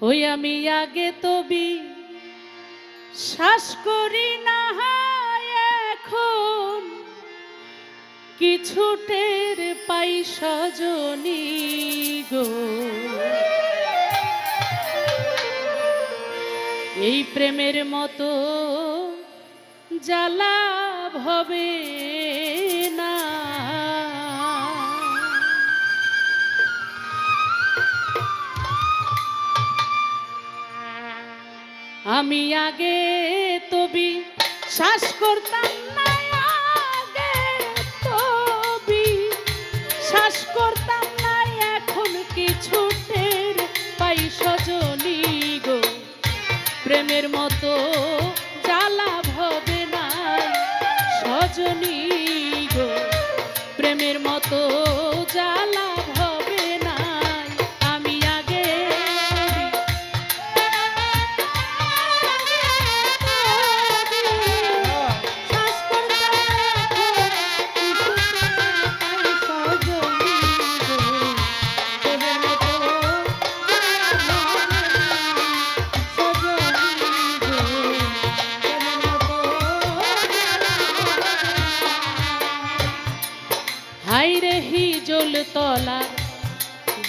ওই আমি আগে তবি শ্বাস করি না এখন। কিছু টের পাই সজনী গো। এই প্রেমের মতো জ্বালা হবে আমি আগে তবি শ্বাস করতাম না শ্বাস করতাম এখন পাই প্রেমের মতো তলা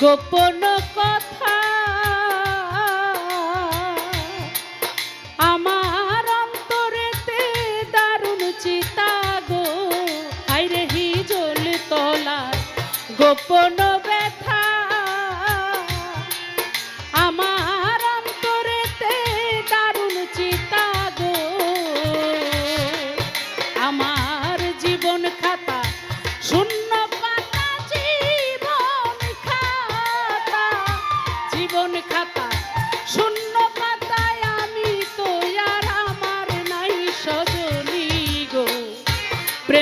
গোপন কথা। আমার অন্তরেতে দারুণ চিতা গো আইরে হি জল তলা গোপন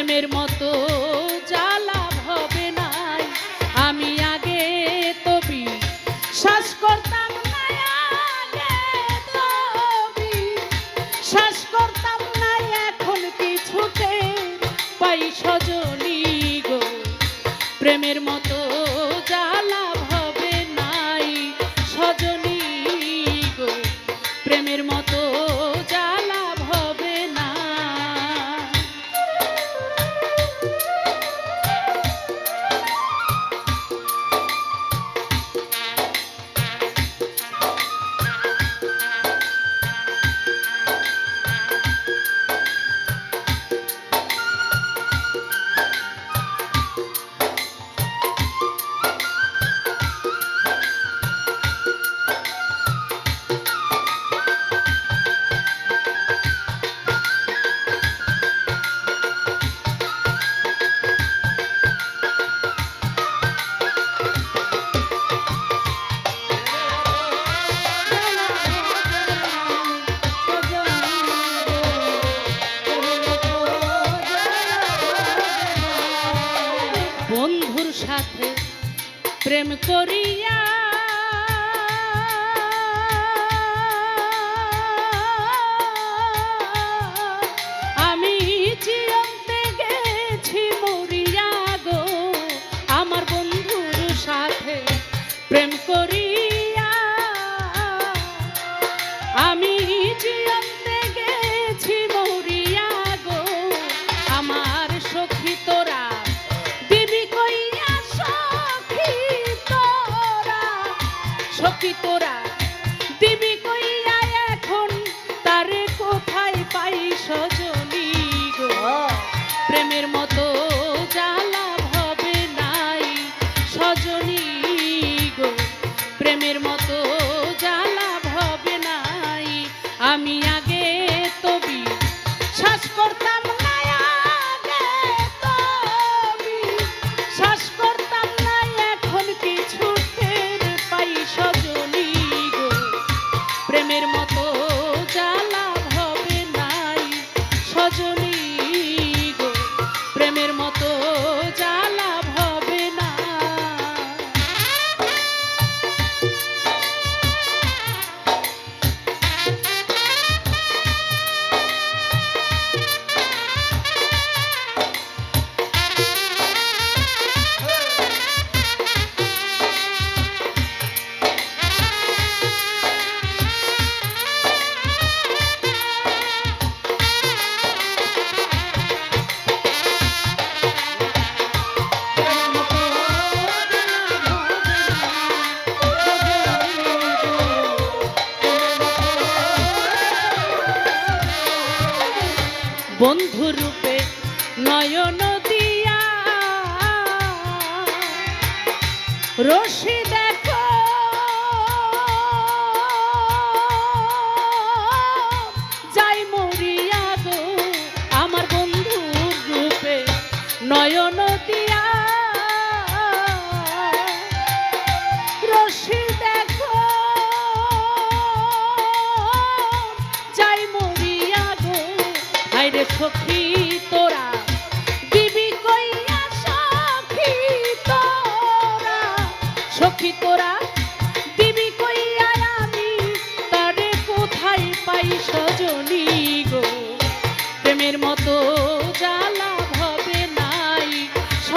প্রেমের মতো জ্বালা হবে নাই। আমি আগে তবি শ্বাস করতাম শ্বাস করতাম না এখন কিছুতে। পাই সজনী গো, প্রেমের মতো প্রেম করিয়া দিবি কইয়া তারে কোথায় পাই প্রেমের মতো জ্বালা নাই সজনী গো। প্রেমের মতো জ্বালা নাই, আমি আগে বন্ধু রূপে নয়ন দিয়া। রশি দেখো। যাই মরিয়া গো আমার বন্ধু রূপে নয়ন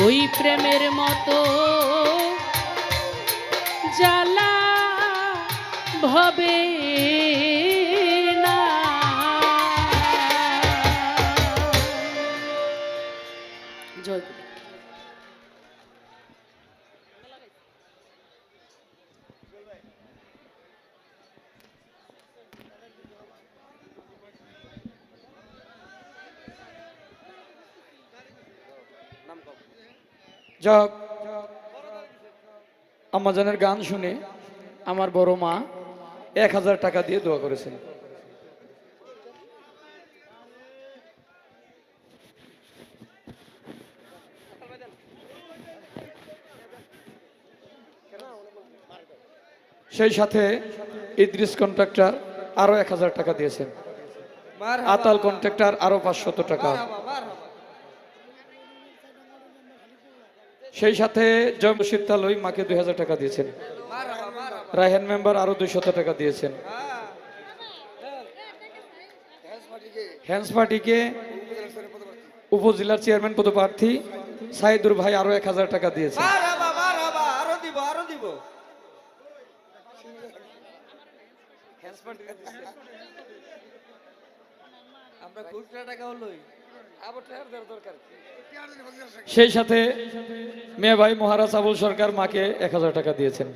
ওই প্রেমের মতো জ্বালা ভবে। যাক আমাজানের গান শুনে আমার বড় মা এক হাজার টাকা দিয়ে দোয়া করেছেন। সেই সাথে ইদ্রিস কন্ট্রাক্টর আরও এক হাজার টাকা দিয়েছেন। আতাল কন্ট্রাক্টর আরও পাঁচশত টাকা। সেই সাথে জয় শীতালয় মাকে দুই হাজার টাকা দিয়েছেন। রায়হান মেম্বার আরও দুইশত টাকা দিয়েছেন। হ্যান্স পার্টিকে উপজেলার চেয়ারম্যান পদপ্রার্থী সাইদুর ভাই আরও এক হাজার টাকা দিব আমরা আবার দরকার? সেই সাথে মেয়ে ভাই মহারাজ আবুল সরকার মাকে এক হাজার টাকা দিয়েছেন।